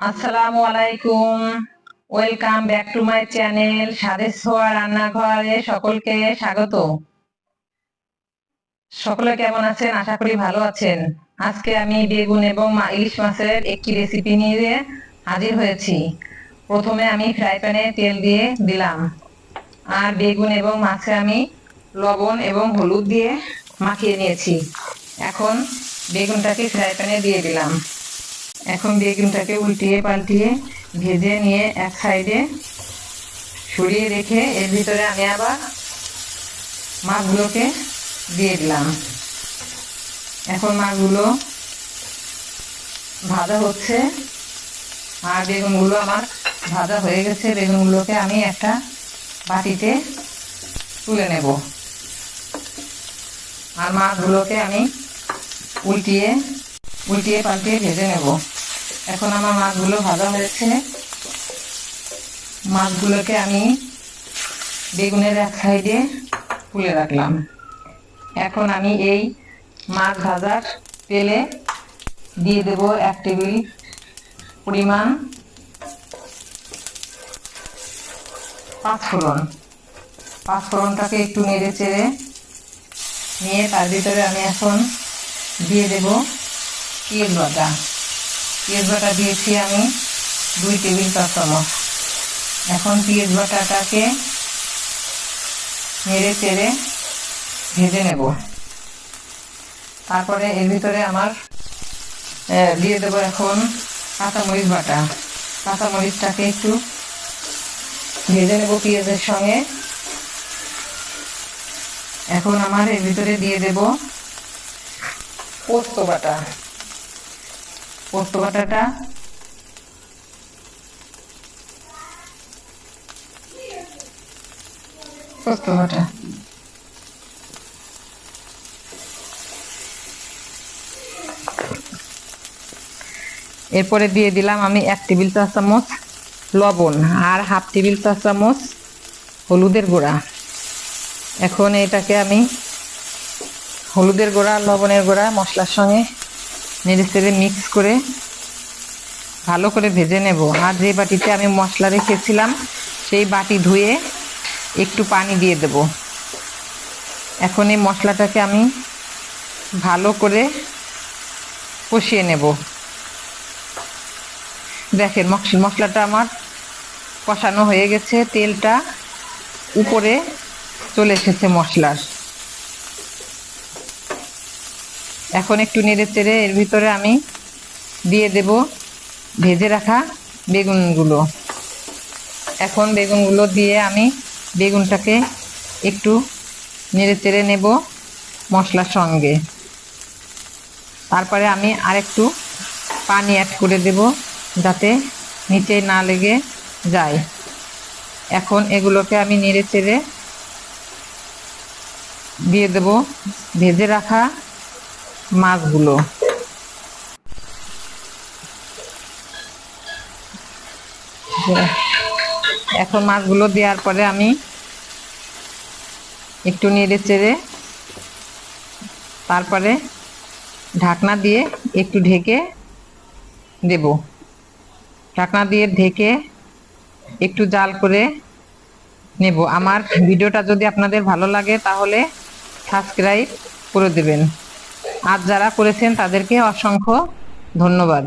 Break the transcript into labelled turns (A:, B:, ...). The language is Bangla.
A: আসসালামু আলাইকুম। Welcome back to my channel স্বাদের ছোঁয়া রান্নাঘরে সকলকে স্বাগত। সকলে কেমন আছেন? আশা করি ভালো আছেন। আজকে আমি বেগুন এবং ইলিশ মাছের একটি রেসিপি নিয়ে হাজির হয়েছি। প্রথমে আমি ফ্রাই প্যানে তেল দিয়ে দিলাম। আর বেগুন এবং মাছে আমি লবণ এবং হলুদ দিয়ে মাখিয়ে নিয়েছি। এখন বেগুনটাকে ফ্রাই প্যানে দিয়ে দিলাম। এখন বেগুনটাকে উল্টিয়ে পাল্টিয়ে ভেজে নিয়ে এক সাইডে সরিয়ে রেখে এর ভিতরে আমি আবার মাছগুলোকে দিয়ে দিলাম। এখন মাছগুলো ভাজা হচ্ছে আর বেগুনগুলো আমার ভাজা হয়ে গেছে। বেগুনগুলোকে আমি একটা বাটিতে তুলে নেব। আর মাছগুলোকে আমি উল্টিয়ে উল্টিয়ে পাল্টিয়ে ভেজে নেব। এখন আমার মাছগুলো ভাজা হয়েছে। মাছগুলোকে আমি বেগুনের এক সাইডে তুলে রাখলাম। এখন আমি এই মাছ ভাজার তেলে দিয়ে দেব এক টেবিল পরিমাণ পাঁচফোড়ন। পাঁচফোড়নটাকে একটু নেড়ে চেড়ে নিয়ে তার ভিতরে আমি এখন দিয়ে দেব পেঁয়াজ বাটা পেঁয়াজ বাটা দিয়েছি আমি দুই টেবিল চা চামচ এখন পেঁয়াজ বাটাটাকে নেড়ে চেড়ে ভেজে নেব। তারপরে এর ভিতরে আমার দিয়ে দেবো এখন কাঁচামরিচ বাটা। কাঁচামরিচটাকে একটু ভেজে নেব পেঁয়াজের সঙ্গে। এখন আমার এর ভিতরে দিয়ে দেব পোস্ত বাটা। পোস্ত বাটাটা পোস্ত বাটা এরপরে দিয়ে দিলাম আমি এক টেবিল চা চামচ লবণ আর হাফ টেবিল চা চামচ হলুদের গুঁড়া। এখন এটাকে আমি হলুদের গুঁড়া, লবণের গুঁড়া মশলার সঙ্গে নেড়ে চেড়ে মিক্স করে ভালো করে ভেজে নেব। আর যে বাটিতে আমি মশলা রেখেছিলাম, সেই বাটি ধুয়ে একটু পানি দিয়ে দেব। এখন এই মশলাটাকে আমি ভালো করে কষিয়ে নেব। দেখেন মশ- মশলাটা আমার কষানো হয়ে গেছে, তেলটা উপরে চলে এসেছে মশলার। এখন একটু নেড়ে চেড়ে এর ভিতরে আমি দিয়ে দেব ভেজে রাখা বেগুনগুলো। এখন বেগুনগুলো দিয়ে আমি বেগুনটাকে একটু নেড়ে চেড়ে নেব মশলার সঙ্গে। তারপরে আমি আরেকটু পানি অ্যাড করে দেব যাতে নিচে না লেগে যায়। এখন এগুলোকে আমি নেড়ে চেড়ে দিয়ে দেব ভেজে রাখা মাছগুলো। এখন মাছগুলো দেওয়ার পরে আমি একটু নেড়ে চেড়ে তারপরে ঢাকনা দিয়ে একটু ঢেকে দেব। ঢাকনা দিয়ে ঢেকে একটু জাল করে নেব। আমার ভিডিওটা যদি আপনাদের ভালো লাগে তাহলে সাবস্ক্রাইব করে দেবেন। আর যারা করেছেন তাদেরকে অসংখ্য ধন্যবাদ।